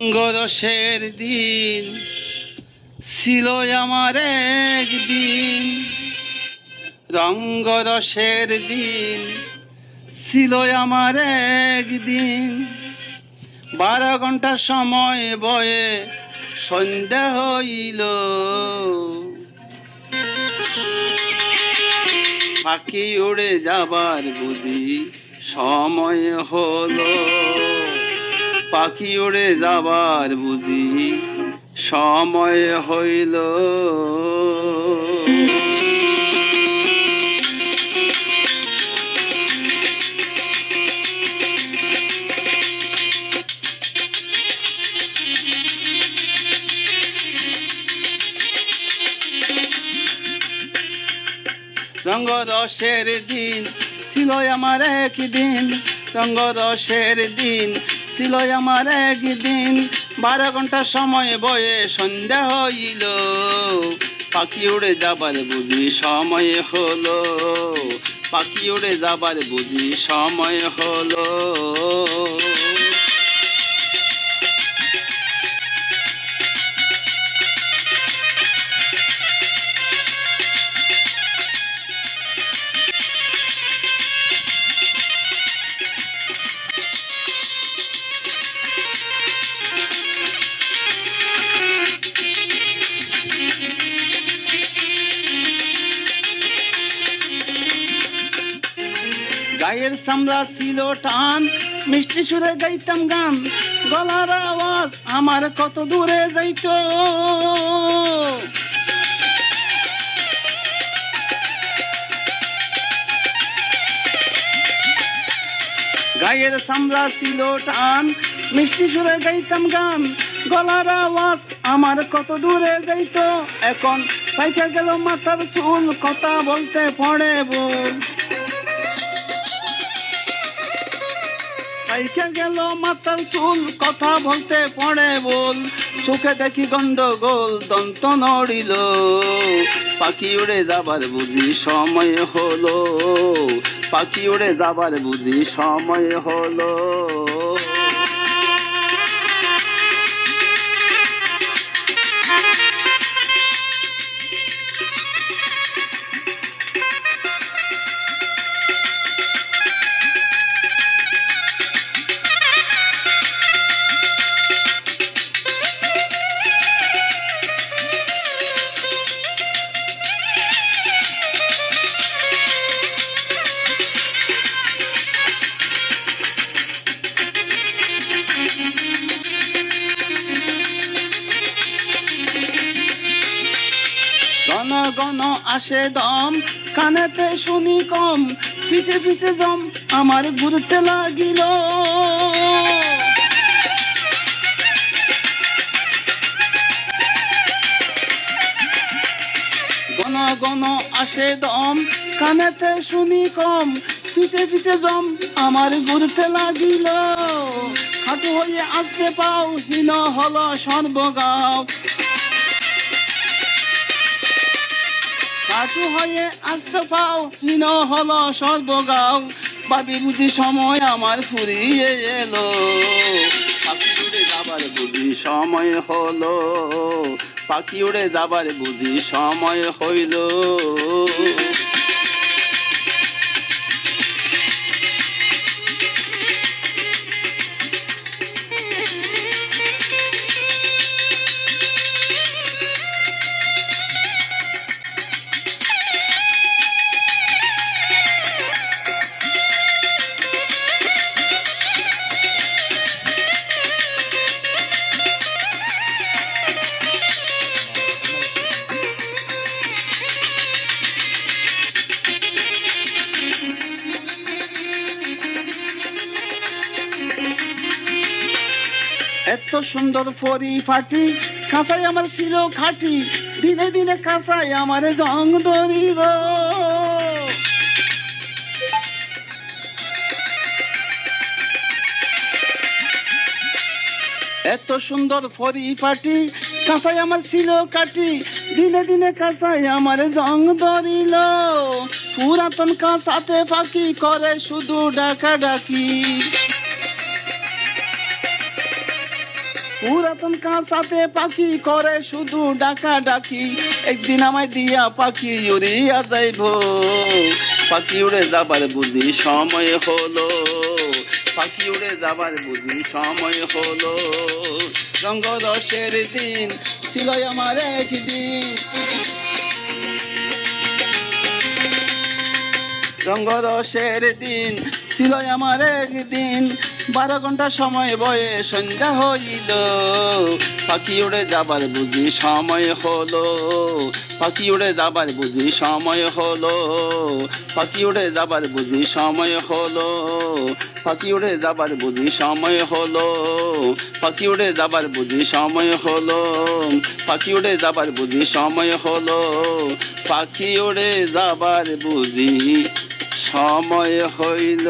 গরসের দিন ছিল আমার একদিন। রঙ্গরসের দিন ছিল আমার একদিন। বারো ঘণ্টা সময় বয়ে সন্ধ্যা হইল। পাখি উড়ে যাবার বুঝি সময় হলো। পাখি উড়ে যাবার বুঝি সময় হইল। রঙ্গ রসের দিন ছিল আমার একদিন রঙ্গ রসের দিন ছিল আমার একদিন বারো ঘণ্টা সময় বয়ে সন্ধ্যা হইল। পাখি উড়ে যাবার বুঝি সময় হলো। পাখি উড়ে যাবার বুঝি সময় হলো। গায়ের সামলা ছিল টান। মিষ্টি সুরে গাইতাম গান, গলার আওয়াজ আমার কত দূরে যাইতো। গায়ের সামলা ছিল টান, মিষ্টি সুরে গাইতাম গান, গলার আওয়াজ আমার কত দূরে যাইতো। এখন পাইকা গেল মাথার চুল, কথা বলতে পড়ে বল পাইকা গেল মাতাল চুল, কথা বলতে পড়ে বল। সুখে দেখি গন্ডগোল, দন্ত নড়িল। পাখি উড়ে যাবার বুঝি সময় হলো। পাখি উড়ে যাবার বুঝি সময় হলো। ঘন আসে দম, কানেতে শুনি কম, ফিসে ফিসে জম, আমার ঘুরতে লাগিল। ঘন ঘন আসে দম, কানেতে শুনি কম, ফিসে ফিসে জম, আমার ঘুরতে লাগিল। হাঁটু হয়ে আসছে পাও হীন হলো সর্বগাও। হাঁটু হয়ে আসছে পাও হল সর্বগাও ভাবি বুঝি সময় আমার ফুরিয়ে এলো। উড়ে সময় হল। পাখি উড়ে যাবার বুঝি সময় হইল। এত সুন্দর ফরি ফাটি, কাঁসাই আমার ছিল খাটি, দিনে দিনে কাঁসাই আমার জং ধরিল। এত সুন্দর ফরি ফাটি, কাঁসাই আমার ছিল কাটি দিনে দিনে কাঁসাই আমার জং ধরিল। পুরাতন কাঁসাতে ফাঁকি করে শুধু ডাকা ডাকি পুরাতন কাঁচাতে পাখি করে শুধু ডাকা ডাকি। একদিন আমায় দিয়া পাখি উড়িয়া যাইব। পাখি উড়ে যাবার বুঝি সময় হলো। পাখি উড়ে যাবার বুঝি সময় হলো। রঙ্গরসের দিন ছিল আমার একদিন। রঙ্গরসের দিন ছিল আমার একদিন। বারো ঘণ্টা সময় বয়ে সন্ধ্যা হইল। পাখি উড়ে যাবার বুঝি সময় হলো। পাখি উড়ে যাবার বুঝি সময় হলো। পাখি উড়ে যাবার বুঝি সময় হলো। পাখি উড়ে যাবার বুঝি সময় হলো। পাখি উড়ে যাবার বুঝি সময় হলো। পাখি উড়ে যাবার বুঝি সময় হলো। পাখি উড়ে যাবার বুঝি সময় হইল।